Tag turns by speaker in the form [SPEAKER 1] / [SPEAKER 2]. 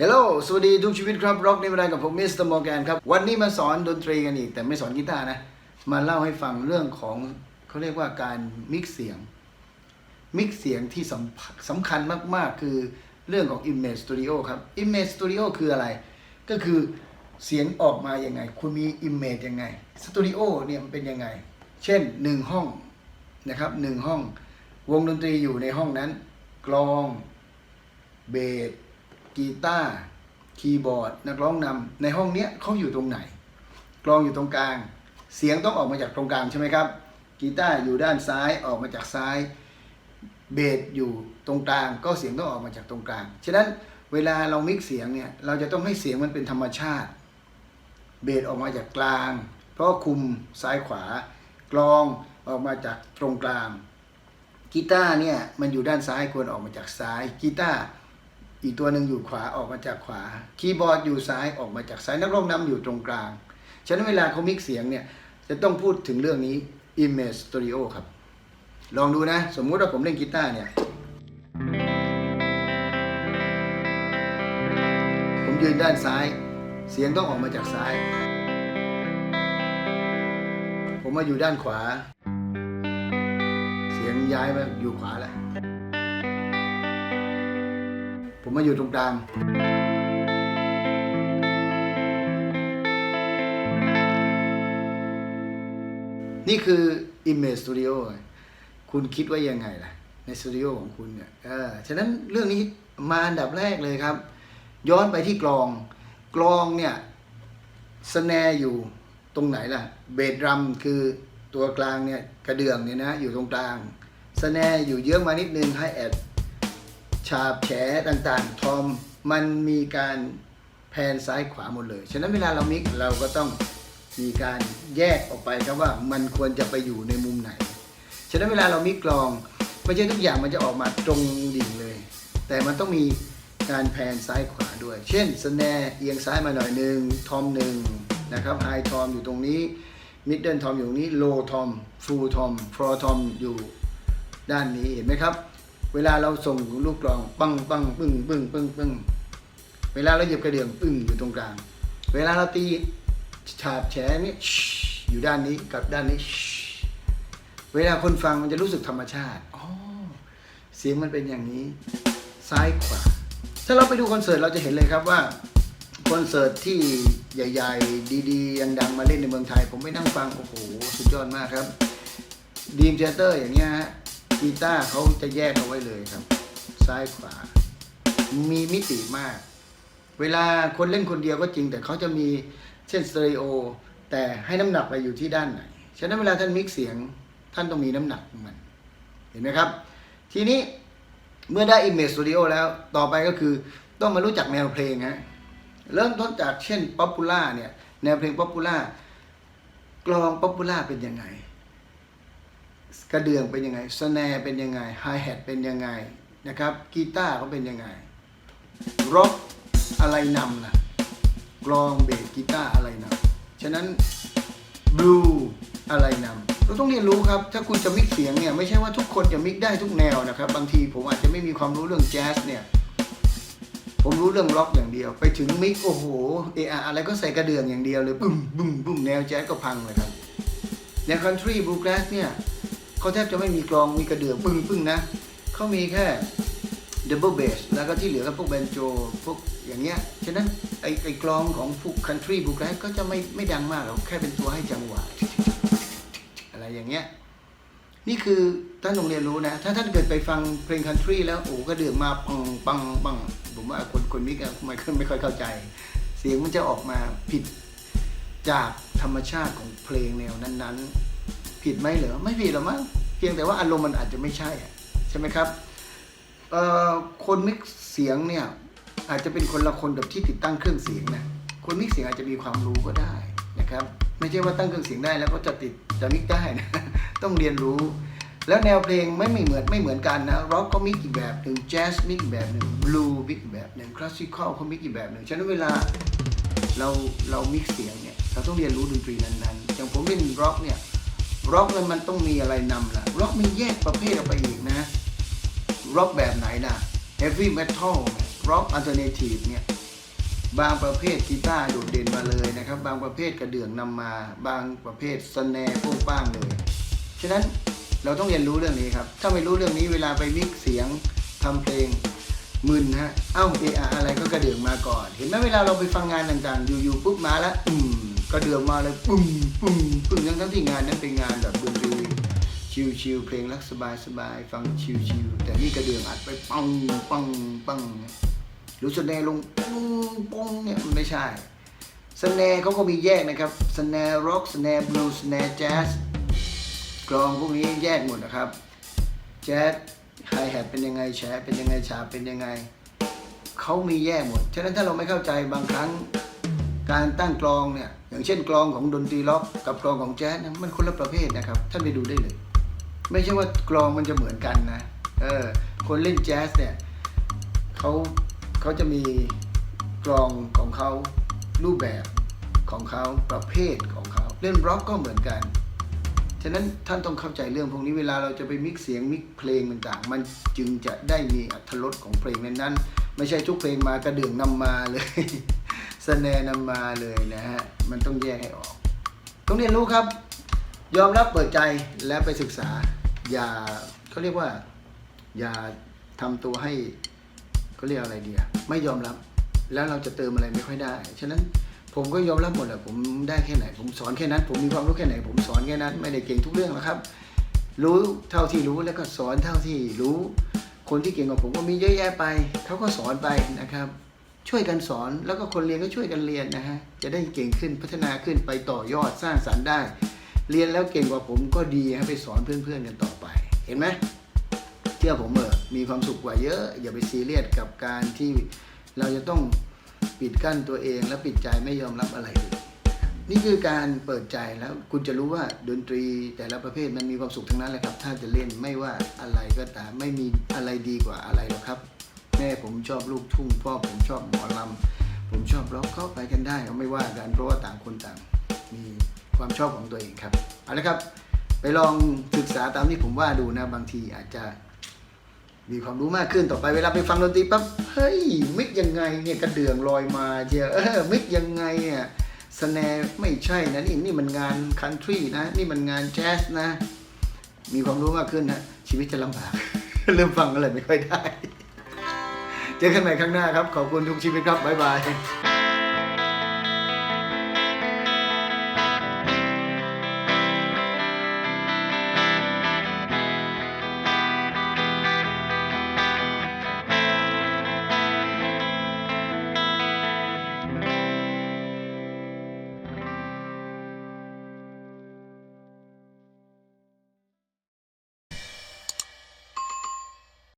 [SPEAKER 1] ฮลโหลสวัสดีทุกชีวิตครับร็อกในเวลากับผมมิสเตอร์มอร์แกนครับ วันนี้มาสอนดนตรีกันอีก แต่ไม่สอนกีตาร์นะ มาเล่าให้ฟังเรื่องของเขาเรียกว่าการมิกซ์เสียง มิกซ์เสียงที่สำคัญสำคัญมากๆ คือเรื่องของ Image Studio ครับ Image Studio คืออะไร ก็คือเสียงออกมายังไง คุณมี Image ยังไงสตูดิโอเนี่ยมันเป็นยังไง เช่นหนึ่งห้องนะครับหนึ่งห้อง วงดนตรีอยู่ในห้องนั้น กลองเบส กีตาร์คีย์บอร์ด นักร้องนำในห้องเนี้ยเขาอยู่ตรงไหน กลองอยู่ตรงกลาง เสียงต้องออกมาจากตรงกลางใช่ไหมครับกีตาร์อยู่ด้านซ้ายออกมาจากซ้ายเบสอยู่ตรงกลาง ก็เสียงต้องออกมาจากตรงกลางฉะนั้นเวลาเรามิกเสียงเนี่ยเราจะต้องให้เสียงมันเป็นธรรมชาติเบสออกมาจากกลาง เพราะคุมซ้ายขวากลองออกมาจากตรงกลางกีตาร์เนี่ยมันอยู่ด้านซ้ายควรออกมาจากซ้ายกีตาร์ อีกตัวหนึ่งอยู่ขวาออกมาจากขวา คีย์บอร์ดอยู่ซ้ายออกมาจากซ้ายนักร้องนำอยู่ตรงกลาง ฉะนั้นเวลาเขามิกเสียงเนี่ยจะต้องพูดถึงเรื่องนี้ Image Studio ครับ ลองดูนะ สมมุติว่าผมเล่นกีตาร์เนี่ย ผมยืนด้านซ้าย เสียงต้องออกมาจากซ้าย ผมมาอยู่ด้านขวา เสียงย้ายมาอยู่ขวาแล้ว ผมมาอยู่ตรงกลางนี่คือ Image Studio คุณคิดว่ายังไงล่ะ ในสตูดิโอของคุณเนี่ยเออฉะนั้นเรื่องนี้มาอันดับแรกเลยครับ ย้อนไปที่กลอง กลองเนี่ยสแนร์อยู่ตรงไหนล่ะ เบสดรัมคือตัวกลางเนี่ย กระเดื่องเนี่ยนะ อยู่ตรงกลางสแนร์อยู่เยอะมานิดนึงไฮแอด ฉาบแฉต่างๆ ทอมมันมีการแพนซ้ายขวาหมดเลย ฉะนั้นเวลาเรามิกเราก็ต้องมีการแยกออกไปครับว่ามันควรจะไปอยู่ในมุมไหน ฉะนั้นเวลาเรามิกกลองไม่ใช่ทุกอย่างมันจะออกมาตรงดิ่งเลย แต่มันต้องมีการแพนซ้ายขวาด้วย เช่นสแนร์เอียงซ้ายมาหน่อยหนึ่งทอมหนึ่งนะครับไฮทอมอยู่ตรงนี้มิดเดิลทอมอยู่ตรงนี้โลทอมฟูลทอมฟลอทอมอยู่ด้านนี้เห็นไหมครับ เวลาเราส่งลูกกลองปังปังปึ้งปึ้งปึ้งปึ้งเวลาเราเหยียบกระเดื่องปึ้งอยู่ตรงกลาง เวลาเราตีฉาบแฉนี่ชิอยู่ด้านนี้กับด้านนี้ชิเวลาคนฟังมันจะรู้สึกธรรมชาติอ๋อเสียงมันเป็นอย่างนี้ ซ้ายขวาถ้าเราไปดูคอนเสิร์ตเราจะเห็นเลยครับว่าคอนเสิร์ตที่ใหญ่ๆ ดีๆยังดังมาเล่นในเมืองไทย ผมไปนั่งฟัง โอ้โห สุดยอดมากครับดีมเจเตอร์อย่างเงี้ยฮะ กีตาร์เขาจะแยกเอาไว้เลยครับ ซ้ายขวา มีมิติมาก เวลาคนเล่นคนเดียวก็จริง แต่เขาจะมีเช่นสเตอริโอ แต่ให้น้ำหนักไปอยู่ที่ด้านไหนฉะนั้นเวลาท่านมิกเสียงท่านต้องมีน้ำหนักของมัน เห็นไหมครับ ทีนี้เมื่อได้ Image Studio แล้วต่อไปก็คือต้องมารู้จักแนวเพลงฮะเริ่มต้นจากเช่นป๊อปปูล่าเนี่ย แนวเพลงป๊อปปูล่ากลองป๊อปปูล่าเป็นยังไง กระเดื่องเป็นยังไงสแนร์เป็นยังไงไฮแฮทเป็นยังไงนะครับกีตาร์เขาเป็นยังไงร็อกอะไรนำล่ะกลองเบสกีตาร์อะไรนำฉะนั้นบลูอะไรนำเราต้องเรียนรู้ครับ ถ้าคุณจะมิกเสียงเนี่ยไม่ใช่ว่าทุกคนจะมิกได้ทุกแนวนะครับ บางทีผมอาจจะไม่มีความรู้เรื่องแจ๊สเนี่ยผมรู้เรื่องล็อกอย่างเดียว ไปถึงมิกโอ้โหเอออะไรก็ใส่กระเดื่องอย่างเดียวเลยบึ้มบึ้มบึ้มแนวแจ๊สก็พังเลยครับแนวคันทรีบลูแกรสเนี่ย เขาแทบจะไม่มีกลองมีกระเดื่องปึ้งปึ้งนะเขามีแค่ดับเบิลเบสแล้วก็ที่เหลือก็พวกแบนโจพวกอย่างเงี้ยฉะนั้นไอ้ไอ้กลองของพวกคันทรีบูแกรสก็จะไม่ไม่ดังมากหรอกแค่เป็นตัวให้จังหวะอะไรอย่างเงี้ยนี่คือท่านต้องเรียนรู้นะ ถ้าท่านเกิดไปฟังเพลงคันทรีแล้วโอ้กระเดืองมาปังปังปังผมว่าคนคนมิกอะไม่ค่อยไม่ค่อยเข้าใจ เสียงมันจะออกมาผิดจากธรรมชาติของเพลงแนวนั้น ๆ ผิดไหมเหรอไม่ผิดหรอกมั้งเพียงแต่ว่าอารมณ์มันอาจจะไม่ใช่ใช่ไหมครับคนมิกเสียงเนี่ยอาจจะเป็นคนละคนกับที่ติดตั้งเครื่องเสียงนะคนมิกเสียงอาจจะมีความรู้ก็ได้นะครับ ไม่ใช่ว่าตั้งเครื่องเสียงได้แล้วก็จะติดจะมิกได้นะต้องเรียนรู้ แล้วแนวเพลงไม่เหมือนไม่เหมือนกันนะร็อกก็มิกอีกแบบหนึ่งแจ๊สมิกอีกแบบหนึ่งบลูมิกอีกแบบหนึ่งคลาสสิคอลเขามิกอีกแบบหนึ่งฉะนั้นเวลาเราเรามิกเสียงเนี่ยเราต้องเรียนรู้ดนตรีนั้นๆอย่างผมเล่นร็อกเนี่ย ร็อกมันมันต้องมีอะไรนำล่ะร็อกมีแยกประเภทออกไปอีกนะร็อกแบบไหนนะ heavy metal ร็อก alternative เนี่ยบางประเภทกีตาร์โดดเด่นมาเลยนะครับ บางประเภทกระเดื่องนำมา บางประเภทสแนร์โป้งป้างเลยฉะนั้นเราต้องเรียนรู้เรื่องนี้ครับ ถ้าไม่รู้เรื่องนี้เวลาไปมิกเสียงทำเพลงมึนฮะ เอ้าเออะอะไรก็กระเดื่องมาก่อน เห็นไหมเวลาเราไปฟังงานต่างๆ อยู่ๆปุ๊บมาแล้วอืม กระเดืองมาเลยปุ้มปุ้มปุ้มทั้งทั้งที่งานนั้นเป็นงานแบบดนตรีชิลๆเพลงรักสบายๆฟังชิลๆแต่นี่กระเดื่องอัดไปปังปังปังหรือสแนลงปุ้งปุ้งเนี่ยมันไม่ใช่สแนเขาก็มีแยกนะครับสแนร็อกสแนบลูสแนแจ๊สกลองพวกนี้แยกหมดนะครับแจ๊สไฮแฮทเป็นยังไงแชร์เป็นยังไงฉาเป็นยังไงเขามีแยกหมดฉะนั้นถ้าเราไม่เข้าใจบางครั้ง การตั้งกลองเนี่ยอย่างเช่นกลองของดนตรีล็อกกับกลองของแจ๊สนะมันคนละประเภทนะครับท่านไปดูได้เลย ไม่ใช่ว่ากลองมันจะเหมือนกันนะเออคนเล่นแจ๊สเนี่ยเขาเขาจะมีกลองของเขารูปแบบของเขาประเภทของเขาเล่นร็อกก็เหมือนกัน ฉะนั้นท่านต้องเข้าใจเรื่องพวกนี้เวลาเราจะไปมิกซ์เสียงมิกซ์เพลงต่างๆ มันจึงจะได้มีอรรถรสของเพลงนั้นๆ ไม่ใช่ทุกเพลงมากระเดื่องนำมาเลย สแนร์นำมาเลยนะฮะ มันต้องแยกให้ออก ต้องเรียนรู้ครับ ยอมรับเปิดใจและไปศึกษา อย่าเขาเรียกว่า อย่าทำตัวให้เขาเรียกอะไรดีอะไม่ยอมรับ แล้วเราจะเติมอะไรไม่ค่อยได้ ฉะนั้นผมก็ยอมรับหมดแหละผมได้แค่ไหน ผมสอนแค่นั้น ผมมีความรู้แค่ไหน ผมสอนแค่นั้น ไม่ได้เก่งทุกเรื่องหรอกครับ รู้เท่าที่รู้แล้วก็สอนเท่าที่รู้ คนที่เก่งกว่าผมก็มีเยอะแยะไป เขาก็สอนไปนะครับ ช่วยกันสอนแล้วก็คนเรียนก็ช่วยกันเรียนนะฮะจะได้เก่งขึ้นพัฒนาขึ้นไปต่อยอดสร้างสรรค์ได้ เรียนแล้วเก่งกว่าผมก็ดีฮะไปสอนเพื่อนๆกันต่อไป เห็นไหมเชื่อผมเถอะมีความสุขกว่าเยอะ อย่าไปซีเรียสกับการที่เราจะต้องปิดกั้นตัวเองและปิดใจไม่ยอมรับอะไรเลยนี่คือการเปิดใจแล้วคุณจะรู้ว่าดนตรีแต่ละประเภทมันมีความสุขทั้งนั้นแหละครับ ถ้าจะเล่นไม่ว่าอะไรก็ตามไม่มีอะไรดีกว่าอะไรหรอกครับ แม่ผมชอบลูกทุ่งพ่อผมชอบหมอลำผมชอบร็อกเข้าไปกันได้ไม่ว่ากันเพราะว่าต่างคนต่างมีความชอบของตัวเองครับเอาละครับไปลองศึกษาตามที่ผมว่าดูนะบางทีอาจจะมีความรู้มากขึ้นต่อไปเวลาไปฟังดนตรีปั๊บเฮ้ยมิกยังไงเนี่ยกระเดื่องลอยมาเชียเออมิกยังไงอะสแนร์ไม่ใช่นะนี่นี่มันงานคันทรีนะ นี่มันงานแจ๊สนะ มีความรู้มากขึ้นนะ ชีวิตจะลำบาก เริ่มฟังอะไรไม่ค่อยได้ เจอกันใหม่ครั้งหน้าครับ ขอบคุณทุกชีวิตครับบ๊ายบาย